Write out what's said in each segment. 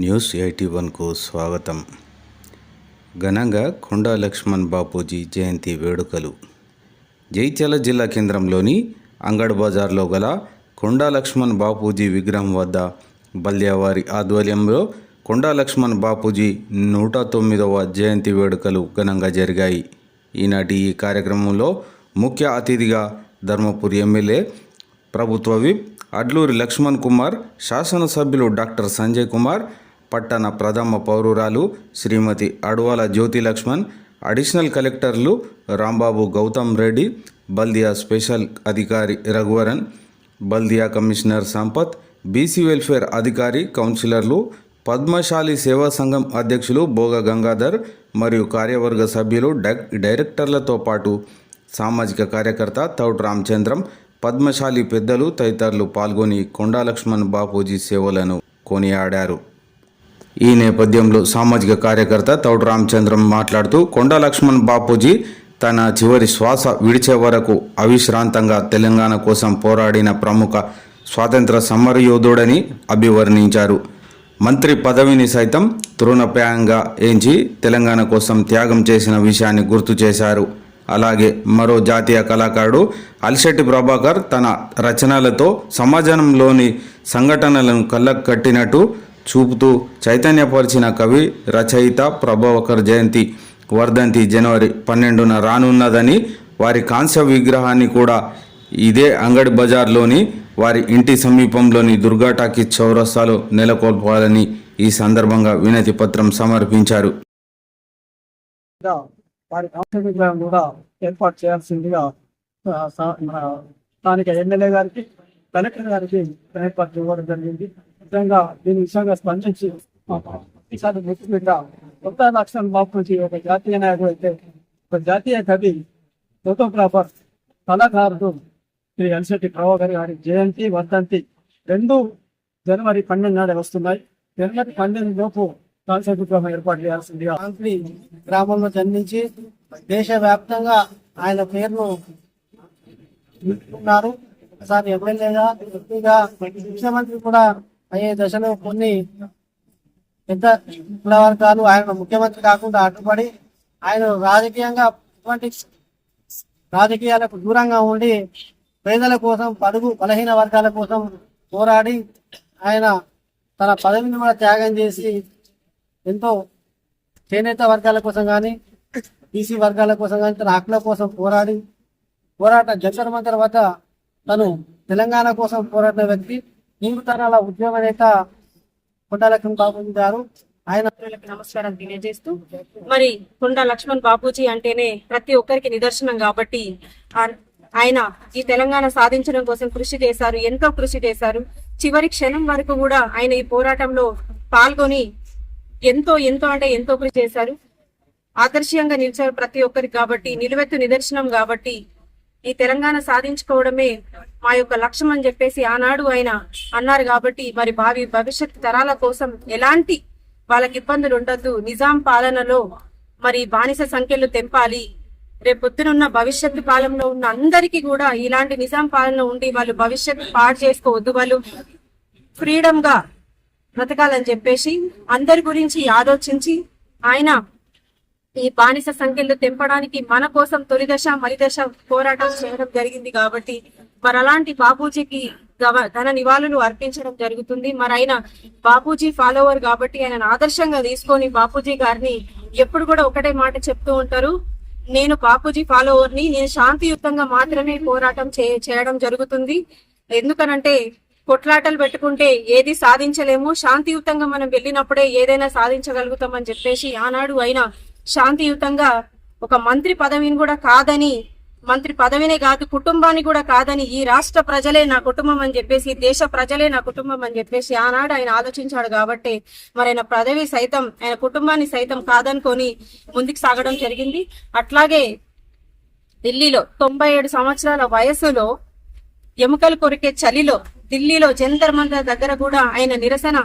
News eighty వన్కు స్వాగతం. ఘనంగా కొండా లక్ష్మణ్ బాపూజీ జయంతి వేడుకలు. జైత్యాల జిల్లా కేంద్రంలోని అంగడ్ బజార్లో గల కొండా లక్ష్మణ్ బాపూజీ విగ్రహం వద్ద బల్యావారి ఆధ్వర్యంలో కొండా లక్ష్మణ్ బాపూజీ నూట తొమ్మిదవ జయంతి వేడుకలు ఘనంగా జరిగాయి. ఈనాటి ఈ కార్యక్రమంలో ముఖ్య అతిథిగా ధర్మపురి ఎమ్మెల్యే ప్రభుత్వ విప్ అడ్లూరి లక్ష్మణ్ కుమార్ శాసనసభ్యులు డాక్టర్ సంజయ్ కుమార్ పట్టణ ప్రథమ పౌరురాలు శ్రీమతి అడవాల జ్యోతి లక్ష్మణ్ అడిషనల్ కలెక్టర్లు రాంబాబు గౌతమ్ రెడ్డి బల్దియా స్పెషల్ అధికారి Raghuvaran Baldia commissioner Sampath BC welfare అధికారి కౌన్సిలర్లు పద్మశాలి సేవా సంఘం అధ్యక్షులు భోగ గంగాధర్ మరియు కార్యవర్గ సభ్యులు డక్ డైరెక్టర్లతో పాటు సామాజిక కార్యకర్త తౌట్ రామచంద్రం పద్మశాలి పెద్దలు తదితరులు పాల్గొని కొండాలక్ష్మణ్ బాపూజీ సేవలను కొనియాడారు. ఈ నేపథ్యంలో సామాజిక కార్యకర్త తౌడు రామచంద్రం మాట్లాడుతూ కొండ లక్ష్మణ్ బాపూజీ తన చివరి శ్వాస విడిచే వరకు అవిశ్రాంతంగా తెలంగాణ కోసం పోరాడిన ప్రముఖ స్వాతంత్ర సమరయోధుడని అభివర్ణించారు. మంత్రి పదవిని సైతం తృణప్రాయంగా ఎంచి తెలంగాణ కోసం త్యాగం చేసిన విషయాన్ని గుర్తు చేశారు. అలాగే మరో జాతీయ కళాకారుడు అల్శెట్టి ప్రభాకర్ తన రచనలతో సమాజంలోని సంఘటనలను కళ్ళకు కట్టినట్టు చూపుతూ చైతన్యపరిచిన కవి రచయిత ప్రభాకర్ జయంతి వర్ధంతి జనవరి పన్నెండున రానున్నదని వారి కాంస్య విగ్రహాన్ని కూడా ఇదే అంగడి బజార్లోని వారి ఇంటి సమీపంలోని దుర్గాటాకి టాకీస్ చౌరస్తాలో నెలకొల్పాలని ఈ సందర్భంగా వినతి పత్రం సమర్పించారు. వారి కాంస్య విగ్రహం కూడా ఏర్పాటు చేయాల్సిందిగా స్థానిక ఎమ్మెల్యే గారికి కలెక్టర్ గారికి ఏర్పాటు ఇవ్వడం జరిగింది. విధంగా దీని విషయంగా స్పందించి ఈసారి ముఖ్యంగా కొత్త లక్ష్మణ్ నుంచి ఒక జాతీయ నాయకుడు అయితే ఒక జాతీయ కవి ఫోటోగ్రాఫర్ కళాకారుడు శ్రీ అలిశెట్టి ప్రభాకర్ గారి జయంతి వర్ధంతి రెండు జనవరి పన్నెండు నాడే వస్తున్నాయి. జనవరి పన్నెండు లోపు కాన్సర్ విగ్రహం ఏర్పాటు చేయాల్సిందిగా కాంక్రీ గ్రామంలో జన్మించి దేశవ్యాప్తంగా ఆయన పేరును ఉన్నారు ఒకసారి ఎమ్మెల్యేగా ఎంపీగా ముఖ్యమంత్రి కూడా అయ్యే దశలో కొన్ని పెద్ద వర్గాలు ఆయన ముఖ్యమంత్రి కాకుండా అడ్డుపడి ఆయన రాజకీయంగా ఇటువంటి రాజకీయాలకు దూరంగా ఉండి పేదల కోసం పడుగు బలహీన వర్గాల కోసం పోరాడి ఆయన తన పదవిని కూడా త్యాగం చేసి ఎంతో చేనేత వర్గాల కోసం కానీ బీసీ వర్గాల కోసం కానీ తన హక్కుల కోసం పోరాడి పోరాట జంతర్ మంతర్ వద్ద తను తెలంగాణ కోసం పోరాడిన వ్యక్తి మూడు తరాల ఉద్యమ నేత కొండలక్ష్మణ్ బాబు గారు ఆయన నమస్కారం తెలియజేస్తూ మరి కొండా లక్ష్మణ్ బాపూజీ అంటేనే ప్రతి ఒక్కరికి నిదర్శనం కాబట్టి ఆయన ఈ తెలంగాణ సాధించడం కోసం కృషి చేశారు ఎంతో కృషి చేశారు. చివరి క్షణం వరకు కూడా ఆయన ఈ పోరాటంలో పాల్గొని ఎంతో ఎంతో అంటే ఎంతో కృషి చేశారు. ఆదర్శంగా నిలిచారు ప్రతి ఒక్కరికి కాబట్టి నిలువెత్తు నిదర్శనం కాబట్టి ఈ తెలంగాణ సాధించుకోవడమే మా యొక్క లక్ష్యం అని చెప్పేసి ఆనాడు ఆయన అన్నారు కాబట్టి మరి భావి భవిష్యత్ తరాల కోసం ఎలాంటి వాళ్ళకి ఇబ్బందులు ఉండొద్దు. నిజాం పాలనలో మరి బానిస సంఖ్యలు తెంపాలి. రేపొద్దునున్న భవిష్యత్తు కాలంలో ఉన్న అందరికీ కూడా ఇలాంటి నిజాం పాలన ఉండి వాళ్ళు భవిష్యత్తు పాడు చేసుకోవద్దు. వాళ్ళు ఫ్రీడమ్గా బ్రతకాలని చెప్పేసి అందరి గురించి ఆలోచించి ఆయన ఈ బానిస సంఖ్యలు తెంపడానికి మన కోసం తొలి దశ దశ పోరాటం చేయడం జరిగింది కాబట్టి మరి అలాంటి బాపూజీకి గవ- నివాళులు అర్పించడం జరుగుతుంది. మరి ఆయన బాపూజీ ఫాలోవర్ కాబట్టి ఆయన ఆదర్శంగా తీసుకొని బాపూజీ గారిని ఎప్పుడు కూడా ఒకటే మాట చెప్తూ ఉంటారు. నేను బాపూజీ ఫాలోవర్ని నేను శాంతియుతంగా మాత్రమే పోరాటం చే- చేయడం జరుగుతుంది. ఎందుకనంటే కొట్లాటలు పెట్టుకుంటే ఏది సాధించలేము. శాంతియుతంగా మనం వెళ్ళినప్పుడే ఏదైనా సాధించగలుగుతామని చెప్పేసి ఆనాడు ఆయన శాంతియుతంగా ఒక మంత్రి పదవిని కూడా కాదని మంత్రి పదవినే కాదు కుటుంబాన్ని కూడా కాదని ఈ రాష్ట్ర ప్రజలే నా కుటుంబం అని చెప్పేసి దేశ ప్రజలే నా కుటుంబం అని చెప్పేసి ఆనాడు ఆయన ఆలోచించాడు కాబట్టి మరి ఆయన పదవి సైతం ఆయన కుటుంబాన్ని సైతం కాదనుకొని ముందుకు సాగడం జరిగింది. అట్లాగే ఢిల్లీలో తొంభై ఏడు సంవత్సరాల వయసులో ఎముకలు కొరికే చలిలో ఢిల్లీలో జంతర్ మంతర్ దగ్గర కూడా ఆయన నిరసన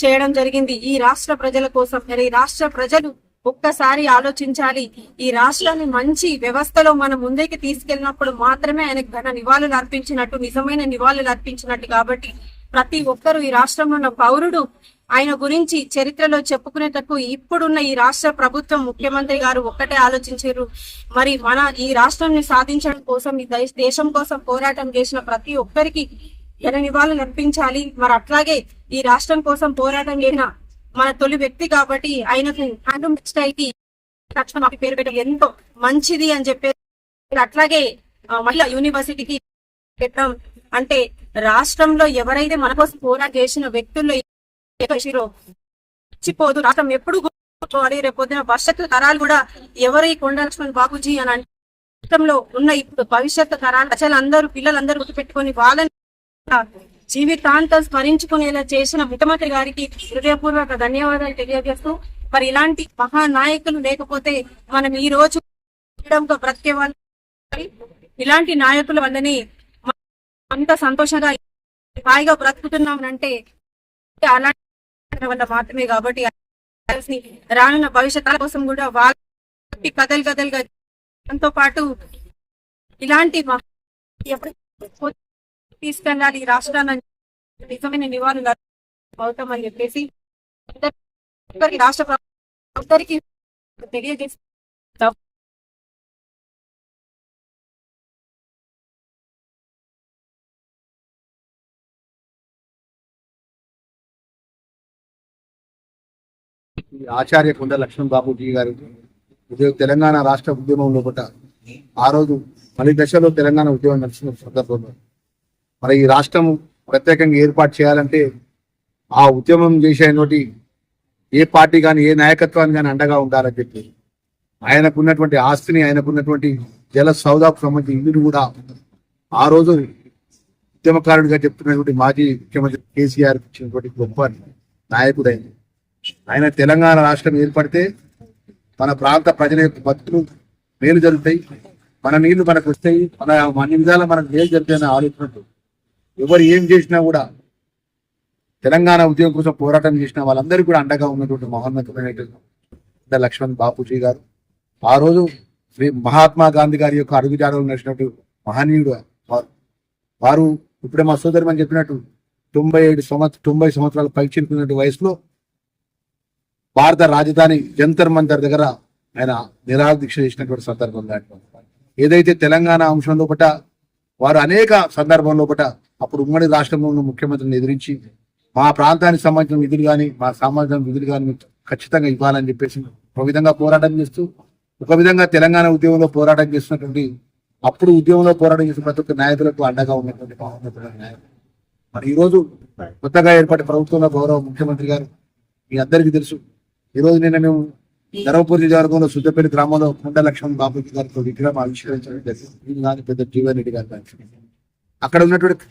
చేయడం జరిగింది. ఈ రాష్ట్ర ప్రజల కోసం మరి ఈ రాష్ట్ర ప్రజలు ఒక్కసారి ఆలోచించాలి. ఈ రాష్ట్రాన్ని మంచి వ్యవస్థలో మనం ముందుకి తీసుకెళ్ళినప్పుడు మాత్రమే ఆయనకు ఘన నివాళులు అర్పించినట్టు నిజమైన నివాళులు అర్పించినట్టు కాబట్టి ప్రతి ఒక్కరూ ఈ రాష్ట్రంలో ఉన్న పౌరుడు ఆయన గురించి చరిత్రలో చెప్పుకునేటకు ఇప్పుడున్న ఈ రాష్ట్ర ప్రభుత్వం ముఖ్యమంత్రి గారు ఒక్కటే ఆలోచించారు. మరి మన ఈ రాష్ట్రాన్ని సాధించడం కోసం ఈ దేశం కోసం పోరాటం చేసిన ప్రతి ఒక్కరికి జన నివాళులు అర్పించాలి. మరి అట్లాగే ఈ రాష్ట్రం కోసం పోరాటం చేసిన మన తొలి వ్యక్తి కాబట్టి ఆయనకు హ్యాండ్లూమ్ టెక్స్టైల్కి లక్ష్మణ్ బాబు పేరు పెట్టడం ఎంతో మంచిది అని చెప్పేసి అట్లాగే మహిళా యూనివర్సిటీకి పెట్టడం అంటే రాష్ట్రంలో ఎవరైతే మన కోసం పోరా చేసిన వ్యక్తుల్లో ఏకశిరో మర్చిపోదు. రాష్ట్రం ఎప్పుడు గుర్తుపెట్టుకోవాలి రేపు పొద్దున భవిష్యత్తు తరాలు కూడా ఎవరు ఈ కొండ లక్ష్మణ్ బాబుజీ అని అంటే రాష్ట్రంలో ఉన్న ఇప్పుడు భవిష్యత్తు తరాలు ప్రజలందరూ పిల్లలందరూ గుర్తుపెట్టుకొని వాళ్ళని జీవితాంతం స్మరించుకునేలా చేసిన ముఖ్యమంత్రి గారికి హృదయపూర్వక ధన్యవాదాలు తెలియజేస్తూ మరి ఇలాంటి మహానాయకులు లేకపోతే మనం ఈ రోజు బ్రతికే వాళ్ళు. ఇలాంటి నాయకుల వల్లనే అంత సంతోషంగా హాయిగా బ్రతుకుతున్నామనంటే అలాంటి వల్ల మాత్రమే కాబట్టి రానున్న భవిష్యత్తుల కోసం కూడా వాళ్ళ కథలు కదలుగా దాంతో పాటు ఇలాంటి మహా- ఎప్పుడు తీసుకెళ్ళాలి ఈ రాష్ట్రాన్ని నిజమైన నివారణ అవుతాం అని చెప్పేసి రాష్ట్ర ప్రభుత్వం అందరికీ తెలియజేసి ఆచార్య కొండ లక్ష్మణ్ బాబుజీ గారు ఉద్యోగ తెలంగాణ రాష్ట్ర ఉద్యమం లోపల ఆ రోజు మళ్ళీ దశలో తెలంగాణ ఉద్యమం నడిచిన సందర్భంలో మరి ఈ రాష్ట్రం ప్రత్యేకంగా ఏర్పాటు చేయాలంటే ఆ ఉద్యమం చేసేటువంటి ఏ పార్టీ కానీ ఏ నాయకత్వాన్ని కానీ అండగా ఉండాలని చెప్పి ఆయనకున్నటువంటి ఆస్తిని ఆయనకున్నటువంటి జల సౌదాకు సంబంధించిన ఇల్లుని కూడా ఆ రోజు ఉద్యమకారుడిగా చెప్తున్నటువంటి మాజీ ముఖ్యమంత్రి కేసీఆర్ ఇచ్చినటువంటి గొప్ప నాయకుడైంది ఆయన తెలంగాణ రాష్ట్రం ఏర్పడితే మన ప్రాంత ప్రజల యొక్క బతుకులు మేలు జరుగుతాయి. మన నీళ్ళు మనకు వస్తాయి. మన అన్ని విధాలు మనకు మేలు జరుగుతాయని ఆలోచన ఎవరు ఏం చేసినా కూడా తెలంగాణ ఉద్యమం కోసం పోరాటం చేసిన వాళ్ళందరికీ కూడా అండగా ఉన్నటువంటి మహోన్నతమైన లక్ష్మణ్ బాపూజీ గారు ఆ రోజు శ్రీ మహాత్మా గాంధీ గారి యొక్క అడుగుజాడలు నడిచినట్టు మహనీయుడు వారు. వారు ఇప్పుడే మా సోదరి అని చెప్పినట్టు తొంభై ఏడు సంవత్సరం తొంభై సంవత్సరాల పైచిరుకున్నటువంటి వయసులో భారత రాజధాని జంతర్ మంతర్ దగ్గర ఆయన నిరాదీక్ష దీక్ష చేసినటువంటి సందర్భం దాంట్లో ఏదైతే తెలంగాణ అంశం లోపట వారు అనేక సందర్భం లోపట అప్పుడు ఉమ్మడి రాష్ట్రంలో ఉన్న ముఖ్యమంత్రిని ఎదిరించి మా ప్రాంతానికి సంబంధించిన నిధులు కానీ మా సమాజం నిధులు కానీ ఖచ్చితంగా ఇవ్వాలని చెప్పేసి ఒక విధంగా పోరాటం చేస్తూ ఒక విధంగా తెలంగాణ ఉద్యమంలో పోరాటం చేస్తున్నటువంటి అప్పుడు ఉద్యమంలో పోరాటం చేసిన ప్రతి ఒక్క నాయకులకు అండగా ఉన్నటువంటి నాయకులు మరి ఈ రోజు కొత్తగా ఏర్పడిన ప్రభుత్వంలో గౌరవ ముఖ్యమంత్రి గారు మీ అందరికీ తెలుసు ఈ రోజు నిన్న మేము ధర్మపూర్ నియోజకవర్గంలో సుద్దపల్లి గ్రామంలో కొండ లక్ష్మణ్ బాబుజీ గారితో విగ్రహం ఆవిష్కరించడం జరిగింది. పెద్ద జీవన్ రెడ్డి గారు. అక్కడ ఉన్నటువంటి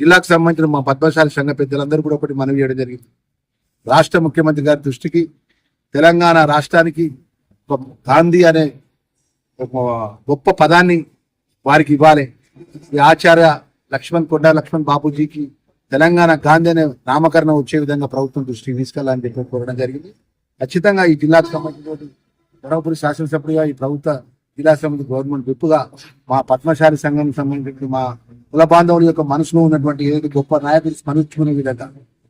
జిల్లాకు సంబంధించిన మా పద్మశాలి సంఘ పెద్దలందరూ కూడా ఒకటి మనవి చేయడం జరిగింది. రాష్ట్ర ముఖ్యమంత్రి గారి దృష్టికి తెలంగాణ రాష్ట్రానికి గాంధీ అనే గొప్ప పదాన్ని వారికి ఇవ్వాలి. ఈ ఆచార్య లక్ష్మణ్ కొండ లక్ష్మణ్ బాపూజీకి తెలంగాణ గాంధీ అనే నామకరణం వచ్చే విధంగా ప్రభుత్వం దృష్టికి తీసుకెళ్ళాలని చెప్పి కోరడం జరిగింది. ఖచ్చితంగా ఈ జిల్లాకు సంబంధించిన ధర్మపురి శాసనసభ్యుడిగా ఈ ప్రభుత్వ జిల్లా సమితి గవర్నమెంట్ విప్పుగా మా పద్మశాలి సంఘం సంబంధించిన మా కుల బాంధవుల యొక్క మనసులో ఉన్నటువంటి ఏదైతే గొప్ప నాయకులు స్మరించుకునే విధంగా.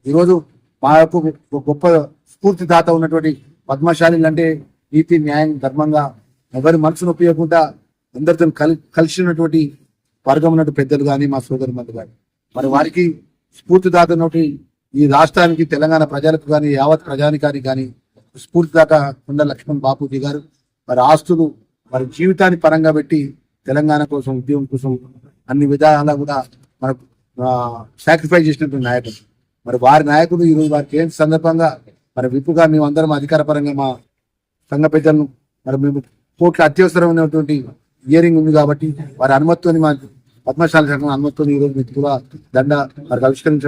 ఈరోజు మా యొక్క గొప్ప స్ఫూర్తిదాత ఉన్నటువంటి పద్మశాలి అంటే నీతి న్యాయం ధర్మంగా ఎవరి మనసును ఉపయోగకుండా అందరితో కలి కలిసినటువంటి వర్గం ఉన్నట్టు పెద్దలు కానీ మా సోదరు మంది కానీ మరి వారికి స్ఫూర్తిదాత ఈ రాష్ట్రానికి తెలంగాణ ప్రజలకు కానీ యావత్ ప్రజానికానికి కానీ స్ఫూర్తిదాత కొండ లక్ష్మణ్ బాపూజీ గారు మరి ఆస్తులు మరి జీవితాన్ని పరంగా పెట్టి తెలంగాణ కోసం ఉద్యమం కోసం అన్ని విధాలా కూడా మనకు సాక్రిఫైస్ చేసినటువంటి నాయకులు. మరి వారి నాయకులు ఈరోజు వారికి ఏం సందర్భంగా మరి విప్పుగా మేము అందరం అధికార పరంగా మా సంఘ పెద్దలను మరి మేము కోట్ల అత్యవసరమైనటువంటి ఇయరింగ్ ఉంది కాబట్టి వారి అనుమతితోని మా పద్మశాల సంఘం అనుమతితో ఈ రోజు మీకు కూడా దండ మరి ఆవిష్కరించడం